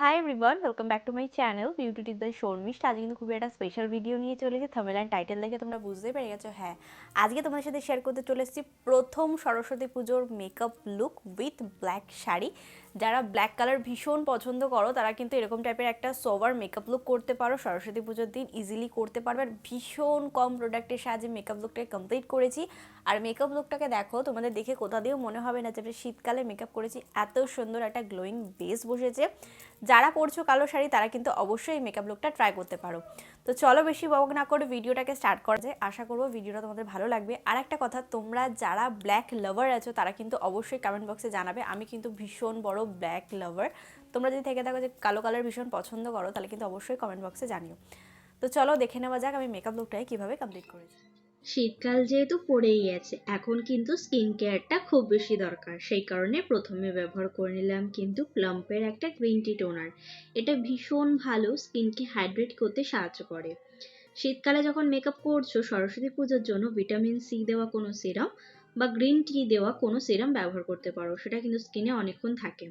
Hi everyone welcome back to my channel beauty tip the Sharmistha আজকে কিন্তু খুবই একটা স্পেশাল ভিডিও নিয়ে চলেছি থামেল অ্যান্ড টাইটেল দেখে তোমরা বুঝতে পেরে গেছো। হ্যাঁ আজকে তোমাদের সাথে শেয়ার করতে চলে এসেছি। প্রথম সরস্বতী পুজোর makeup look with black sari. যারা ব্ল্যাক কালার ভীষণ পছন্দ করো, তারা কিন্তু এরকম টাইপের একটা সোভার মেকআপ লুক করতে পারো। সরস্বতী পুজোর দিন ইজিলি করতে পারবে। আর ভীষণ কম প্রোডাক্টের সাহায্যে মেকআপ লুকটাকে কমপ্লিট করেছি। আর মেকআপ লুকটাকে দেখো, তোমাদের দেখে কোথা দিয়েও মনে হবে না যে শীতকালে মেকআপ করেছি। এত সুন্দর একটা গ্লোয়িং বেস বসেছে। যারা পরছো কালো শাড়ি, তারা কিন্তু অবশ্যই মেকআপ লুকটা ট্রাই করতে পারো। তো চলো বেশি বক না করে ভিডিওটাকে স্টার্ট করা যায় আশা করব ভিডিওটা তোমাদের ভালো লাগবে। আর একটা কথা, তোমরা যারা ব্ল্যাক লাভার আছো, তারা কিন্তু অবশ্যই কমেন্ট বক্সে জানাবে। আমি কিন্তু ভীষণ বড় ব্ল্যাক লাভার তোমরা যদি থেকে থাকো যে কালো কালার ভীষণ পছন্দ করো, তাহলে কিন্তু অবশ্যই কমেন্ট বক্সে জানিও। তো চলো দেখে নেওয়া যাক আমি মেকআপ লুকটাই কীভাবে কমপ্লিট করেছি। শীতকাল যেহেতু পড়েই আছে এখন কিন্তু স্কিন কেয়ারটা খুব বেশি দরকার। সেই কারণে প্রথমে ব্যবহার করে নিলাম কিন্তু প্লাম্পের একটা গ্রিন টি টোনার এটা ভীষণ ভালো স্কিনকে হাইড্রেট করতে সাহায্য করে। শীতকালে যখন মেকআপ করছ, সরস্বতী পুজোর জন্য ভিটামিন সি দেওয়া কোনো সিরাম বা গ্রিন টি দেওয়া কোনো সিরাম ব্যবহার করতে পারো। সেটা কিন্তু স্কিনে অনেকক্ষণ থাকে।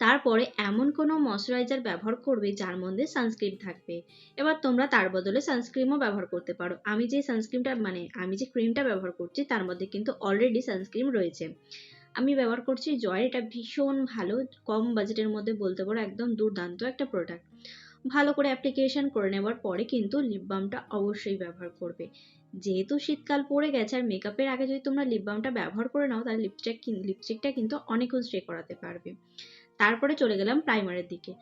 তারপরে এমন কোনো ময়শ্চারাইজার ব্যবহার করবে যার মধ্যে সানস্ক্রিন থাকবে। এবার তোমরা তার বদলে সানস্ক্রিমও ব্যবহার করতে পারো। আমি যে সানস্ক্রিনটা মানে আমি যে ক্রিমটা ব্যবহার করছি, তার মধ্যে কিন্তু অলরেডি সানস্ক্রিন রয়েছে। আমি ব্যবহার করছি জয় এটা ভীষণ ভালো, কম বাজেটের মধ্যে বলতে পারো, একদম দুর্দান্ত একটা প্রোডাক্ট ভালো করে অ্যাপ্লিকেশন করে নেওয়ার পরে কিন্তু লিপ বামটা অবশ্যই ব্যবহার করবে। যেহেতু শীতকাল পড়ে গেছে, আর মেকআপের আগে যদি তোমরা লিপ বামটা ব্যবহার করে নাও, তাহলে লিপস্টিক লিপস্টিকটা কিন্তু অনেকক্ষণ স্টে করাতে পারবে। তারপরে চলে গেলাম প্রাইমারের দিকে।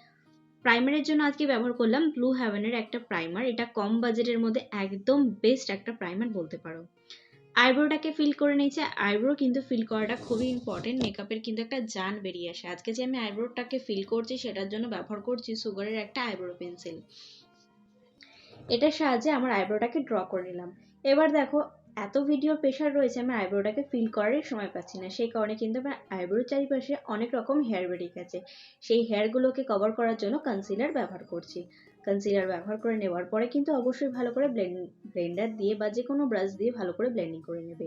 প্রাইমারের জন্য আজকে ব্যবহার করলাম ব্লু হ্যাভেনের একটা প্রাইমার এটা কম বাজেটের মধ্যে একদম বেস্ট একটা প্রাইমার বলতে পারো। আইব্রোটাকে ফিল করে নিয়েছে আইব্রো কিন্তু ফিল করাটা খুবই ইম্পর্টেন্ট মেকআপের কিন্তু একটা জান বেরিয়ে আসে। আজকে যে আমি আইব্রোটাকে ফিল করছি, সেটার জন্য ব্যবহার করছি সুগারের একটা আইব্রো পেন্সিল এটার সাহায্যে আমার আইব্রোটাকে ড্র করে নিলাম। এবার দেখো এত ভিডিওর প্রেশার রয়েছে আমি আইব্রোটাকে ফিল করারই সময় পাচ্ছি না। সেই কারণে কিন্তু আমার আইব্রোর চারিপাশে অনেক রকম হেয়ার বেরিয়ে গেছে সেই হেয়ারগুলোকে কভার করার জন্য কনসিলার ব্যবহার করছি। কনসিলার ব্যবহার করে নেওয়ার পরে কিন্তু অবশ্যই ভালো করে ব্লেন্ড ব্লেন্ডার দিয়ে বা যে কোনো ব্রাশ দিয়ে ভালো করে ব্লেন্ডিং করে নেবে।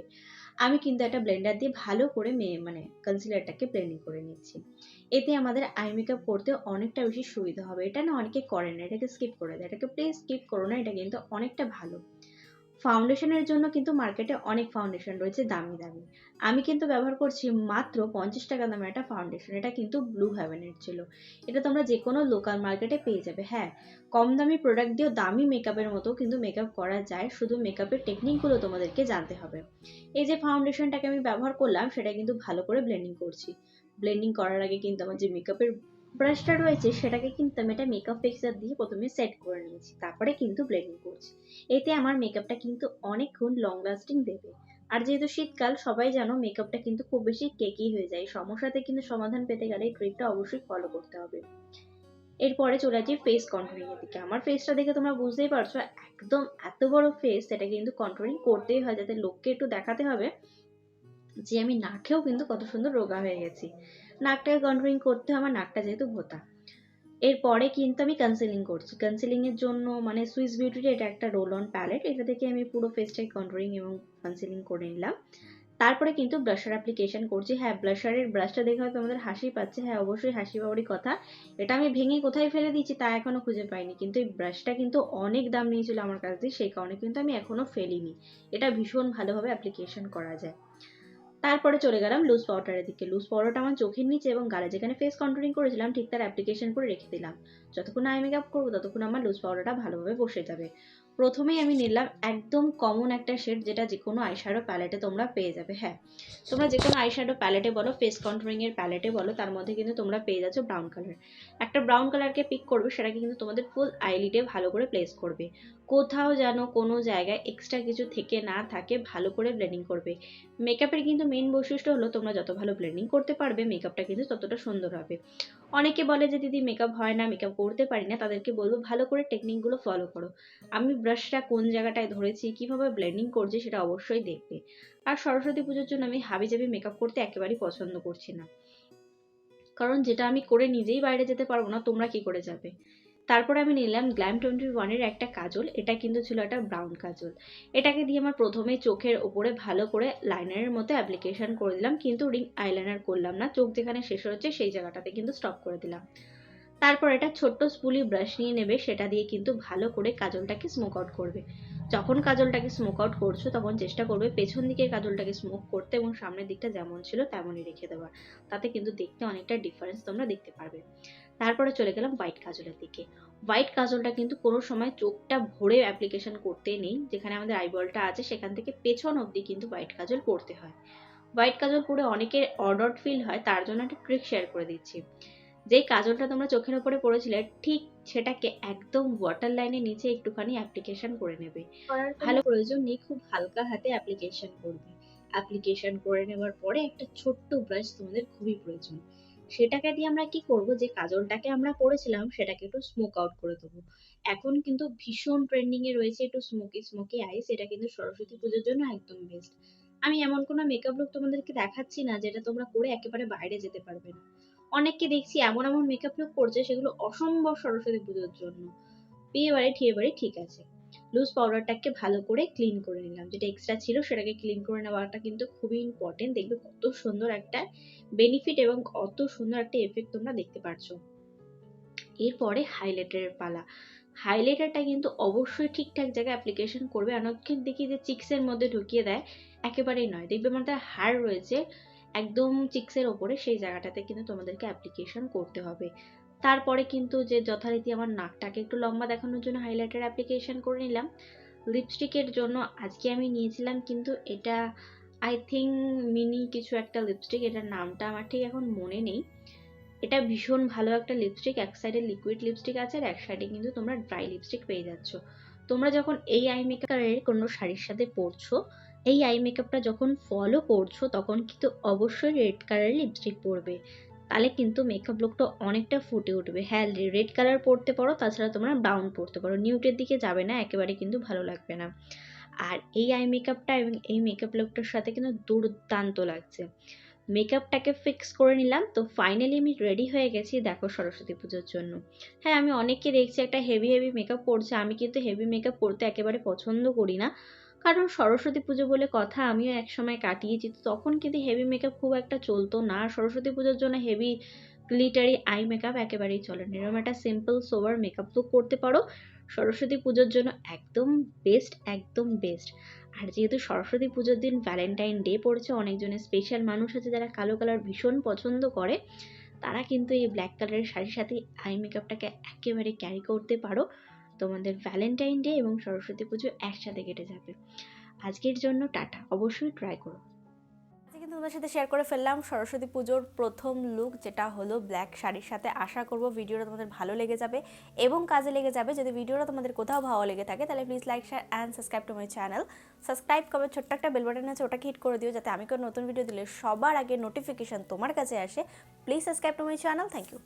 আমি কিন্তু একটা ব্লেন্ডার দিয়ে ভালো করে মেয়ে মানে কনসিলারটাকে ব্লেন্ডিং করে নিচ্ছি। এতে আমাদের আই মেকআপ করতে অনেকটা বেশি সুবিধা হবে। এটা না অনেকে করে না, এটাকে স্কিপ করে দেয়। এটাকে প্লিজ স্কিপ করো না, এটা কিন্তু অনেকটা ভালো। ফাউন্ডেশনের জন্য কিন্তু মার্কেটে অনেক ফাউন্ডেশন রয়েছে দামি দামি। আমি কিন্তু ব্যবহার করছি মাত্র পঞ্চাশ টাকা দামের একটা ফাউন্ডেশন এটা কিন্তু ব্লু হ্যাভেনের ছিল। এটা তোমরা যে কোনো লোকাল মার্কেটে পেয়ে যাবে। হ্যাঁ কম দামি প্রোডাক্ট দিয়েও দামি মেকআপের মতো কিন্তু মেকআপ করা যায়, শুধু মেকআপের টেকনিকগুলো তোমাদেরকে জানতে হবে। এই যে ফাউন্ডেশনটাকে আমি ব্যবহার করলাম, সেটা কিন্তু ভালো করে ব্লেন্ডিং করছি। ব্লেন্ডিং করার আগে কিন্তু আমার যে মেকআপের ব্রাশটা রয়েছে, সেটাকে কিন্তু আমি একটা মেকআপ ফিক্সার দিয়ে প্রথমে সেট করে নিয়েছি, তারপরে কিন্তু ব্লেন্ডিং করছি। এতে আমার মেকআপটা কিন্তু অনেকক্ষণ লং লাস্টিং দেবে। আর যেহেতু শীতকাল, সবাই জানো মেকআপটা কিন্তু খুব বেশি কেকি হয়ে যায়, সমস্যাতে কিন্তু সমাধান পেতে গেলে এই ট্রিকটা অবশ্যই ফলো করতে হবে। এরপরে চলে আসি ফেস কন্ট্রোলিং এর দিকে। আমার ফেসটা দেখে তোমরা বুঝতেই পারছ, একদম এত বড় ফেস সেটা কিন্তু কন্ট্রোলিং করতেই হয়, যাতে লোককে একটু দেখাতে হবে। যে আমি না খেয়েও কিন্তু কত সুন্দর রোগা হয়ে গেছি। নাকটাকে কন্ট্রোলিং করতে আমার নাকটা যেহেতু ভোতা। এরপরে কিন্তু আমি কনসিলিং করছি। কনসিলিং এর জন্য মানে সুইস বিউটির এটা একটা রোল অন প্যালেট এটা থেকে আমি পুরো ফেসটাকে কন্ট্রোলিং এবং কনসিলিং করে নিলাম। তারপরে কিন্তু ব্লাশার অ্যাপ্লিকেশন করছি। হ্যাঁ ব্লাশারের ব্রাশটা দেখে হয়তো আমাদের হাসি পাচ্ছে। হ্যাঁ অবশ্যই হাসি পাওয়ারই কথা। এটা আমি ভেঙে কোথায় ফেলে দিয়েছি তা এখনও খুঁজে পাইনি। কিন্তু এই ব্রাশটা কিন্তু অনেক দাম নিয়েছিল আমার কাছ দিয়ে সেই কারণে কিন্তু আমি এখনও ফেলিনি। এটা ভীষণ ভালোভাবে অ্যাপ্লিকেশন করা যায়। তারপরে চলে গেলাম লুজ পাউডারের দিকে। লুজ পাউডারটা আমার চোখের নিচে এবং গালে। যেখানে ফেস কন্ট্রোলিং করেছিলাম, ঠিক তার অ্যাপ্লিকেশন করে রেখে দিলাম। যতক্ষণ আই মেকআপ করব, ততক্ষণ আমার লুজ পাউডারটা ভালোভাবে বসে যাবে। প্রথমেই আমি নিলাম একদম কমন একটা শেড যেটা যে কোনো আইশ্যাডো প্যালেটে তোমরা পেয়ে যাবে হ্যাঁ। তোমরা যে কোনো আইশ্যাডো প্যালেটে বলো ফেস কন্ট্রোলিং এর প্যালেটে বলো, তার মধ্যে কিন্তু তোমরা পেয়ে যাচ্ছ ব্রাউন কালার একটা ব্রাউন কালারকে পিক করবে, সেটাকে কিন্তু তোমাদের ফুল আইলিডে ভালো করে প্লেস করবে। কোথাও যেন কোনো জায়গায় এক্সট্রা কিছু থেকে না থাকে, ভালো করে ব্লেন্ডিং করবে। মেকআপের কিন্তু মেন বৈশিষ্ট্য হলো তোমরা যত ভালো ব্লেন্ডিং করতে পারবে মেকআপটা কিন্তু ততটা সুন্দর হবে। অনেকে বলে যে, দিদি মেকআপ হয় না মেকআপ করতে পারি না। তাদেরকে বলব, ভালো করে টেকনিকগুলো ফলো করো। আমি ব্রাশটা কোন জায়গাটায় ধরেছি, কীভাবে ব্লেন্ডিং করছি, সেটা অবশ্যই দেখবে। আর সরস্বতী পুজোর জন্য আমি হাবি জাবি মেকআপ করতে একেবারেই পছন্দ করছি না। কারণ যেটা আমি করে নিজেই বাইরে যেতে পারব না, তোমরা কি করে যাবে? তারপরে আমি নিলাম গ্ল্যাম টোয়েন্টি ওয়ানের একটা কাজল। এটা কিন্তু ছিল একটা ব্রাউন কাজল। এটাকে দিয়ে আমার প্রথমে চোখের ওপরে ভালো করে লাইনারের মতো অ্যাপ্লিকেশন করে দিলাম, কিন্তু রিং আইলাইনার করলাম না। চোখ যেখানে শেষ হচ্ছে সেই জায়গাটাতে কিন্তু স্টপ করে দিলাম। তারপর এটা ছোট্ট স্পুলি ব্রাশ নিয়ে নেবে, সেটা দিয়ে কিন্তু ভালো করে কাজলটাকে স্মোক আউট করবে। যখন কাজলটাকে স্মোক আউট করছ, তখন চেষ্টা করবে পেছন দিকে কাজলটাকে স্মোক করতে এবং সামনের দিকটা যেমন ছিল তেমনই রেখে দেওয়ার। তাতে কিন্তু দেখতে অনেকটা ডিফারেন্স তোমরা দেখতে পারবে। তারপরে চলে গেলাম হোয়াইট কাজলের দিকে। হোয়াইট কাজলটা কিন্তু কোনো সময় চোখটা ভরে অ্যাপ্লিকেশন করতে নেই, যেখানে আমাদের আইবলটা আছে, সেখান থেকে পেছন অবধি কিন্তু হোয়াইট কাজল করতে হয়। হোয়াইট কাজল পরে অনেকের অর্ডার ফিল হয়, তার জন্য একটা ট্রিক শেয়ার করে দিচ্ছি। যেই কাজলটা তোমরা চোখের উপরে পড়েছিলে ঠিক সেটাকে একদম ওয়াটার লাইনের নিচে একটুখানি অ্যাপ্লিকেশন করে নেবে। ভালো প্রয়োজন নেই খুব হালকা হাতে অ্যাপ্লিকেশন করবে। অ্যাপ্লিকেশন করে নেবার পরে একটা ছোট্ট ব্রাশ তোমাদের খুবই প্রয়োজন। সেটাকে দিয়ে আমরা কি করব যে কাজলটাকে আমরা পরেছিলাম সেটাকে একটু স্মোক আউট করে দেবো। এখন কিন্তু ভীষণ ট্রেন্ডিং এ রয়েছে একটু স্মোকি স্মোকি আইস এটা কিন্তু সরস্বতী পুজোর জন্য একদম বেস্ট আমি এমন কোনো মেকআপ লুক তোমাদেরকে দেখাচ্ছি না যেটা তোমরা করে একেবারে বাইরে যেতে পারবে না। অনেককে দেখছি এমন এমন মেকআপ লুক করছে, সেগুলো অসম্ভব সরস্বতী পুজোর জন্য। বিয়ে বাড়ি, ঠিয়ে বাড়ি ঠিক আছে। লুজ পাউডারটাকে ভালো করে ক্লিন করে নিলাম। যেটা এক্সট্রা ছিল সেটাকে ক্লিন করে নেওয়াটা কিন্তু খুবই ইম্পর্টেন্ট দেখবে কত সুন্দর একটা বেনিফিট এবং কত সুন্দর একটা এফেক্ট তোমরা দেখতে পারছ। এরপরে হাইলাইটারের পালা। হাইলাইটারটা কিন্তু অবশ্যই ঠিকঠাক জায়গায় অ্যাপ্লিকেশন করবে। অনেককে দেখি যে চিক্সের মধ্যে ঢুকিয়ে দেয়, একেবারেই নয়। দেখবে আমাদের হাড় রয়েছে একদম চিক্সের ওপরে সেই জায়গাটাতে কিন্তু তোমাদেরকে অ্যাপ্লিকেশন করতে হবে। তারপরে কিন্তু যে যথারীতি আমার নাকটাকে একটু লম্বা দেখানোর জন্য হাইলাইটার অ্যাপ্লিকেশন করে নিলাম। লিপস্টিকের জন্য আজকে আমি নিয়েছিলাম কিন্তু এটা আই থিঙ্ক মিনি কিছু একটা লিপস্টিক এটার নামটা আমার ঠিক এখন মনে নেই। এটা ভীষণ ভালো একটা লিপস্টিক এক সাইডে লিকুইড লিপস্টিক আছে আর এক সাইডে কিন্তু তোমরা ড্রাই লিপস্টিক পেয়ে যাচ্ছ। তোমরা যখন এই আই মেকআপের কোনো শাড়ির সাথে পরছো এই আই মেকআপটা যখন ফলো করছ, তখন কিন্তু অবশ্যই রেড কালারের লিপস্টিক পরবে। তাহলে কিন্তু মেকআপ লুকটা অনেকটা ফুটে উঠবে। হ্যাঁ রেড কালার পরতে পারো, তাছাড়া তোমরা ব্রাউন পরতে পারো। নিউটের দিকে যাবে না, একেবারে কিন্তু ভালো লাগবে না। আর এই আই মেকআপটা এবং এই মেকআপ লুকটার সাথে কিন্তু দুর্দান্ত লাগছে। মেকআপটাকে ফিক্স করে নিলাম, তো ফাইনালি আমি রেডি হয়ে গেছি, দেখো সরস্বতী পুজোর জন্য। হ্যাঁ আমি অনেককে দেখছি একটা হেভি হেভি মেকআপ করছে আমি কিন্তু হেভি মেকআপ করতে একেবারে পছন্দ করি না। কারণ সরস্বতী পুজো বলে কথা আমিও একসময় কাটিয়েছি তখন কিন্তু হেভি মেকআপ খুব একটা চলতো না। সরস্বতী পুজোর জন্য হেভি গ্লিটারি আই মেকআপ একেবারেই চলে না। এরকম একটা সিম্পল সোবার মেকআপ লুক করতে পারো। সরস্বতী পুজোর জন্য একদম বেস্ট একদম বেস্ট আর যেহেতু সরস্বতী পুজোর দিন ভ্যালেন্টাইন ডে পড়েছে, অনেকজনের স্পেশাল মানুষ আছে যারা কালো কালার ভীষণ পছন্দ করে, তারা কিন্তু এই ব্ল্যাক কালারের শাড়ির সাথে আই মেকআপটাকে একেবারে ক্যারি করতে পারো। তোমাদের ভ্যালেন্টাইন ডে এবং সরস্বতী পুজো একসাথে কেটে যাবে। আজকের জন্য টাটা, অবশ্যই ট্রাই করো। কিন্তু তোমাদের সাথে শেয়ার করে ফেললাম সরস্বতী পুজোর প্রথম লুক যেটা হলো ব্ল্যাক শাড়ির সাথে। আশা করব ভিডিওটা তোমাদের ভালো লেগে যাবে এবং কাজে লেগে যাবে। যদি ভিডিওটা তোমাদের কোথাও ভালো লেগে থাকে, তাহলে please like share and subscribe to my channel subscribe করবে ছোট্ট একটা বেল বাটন আছে, ওটাকে হিট করে দিও যাতে আমি কোনো নতুন ভিডিও দিলে সবার আগে নোটিফিকেশান তোমার কাছে আসে। Please subscribe to my channel thank you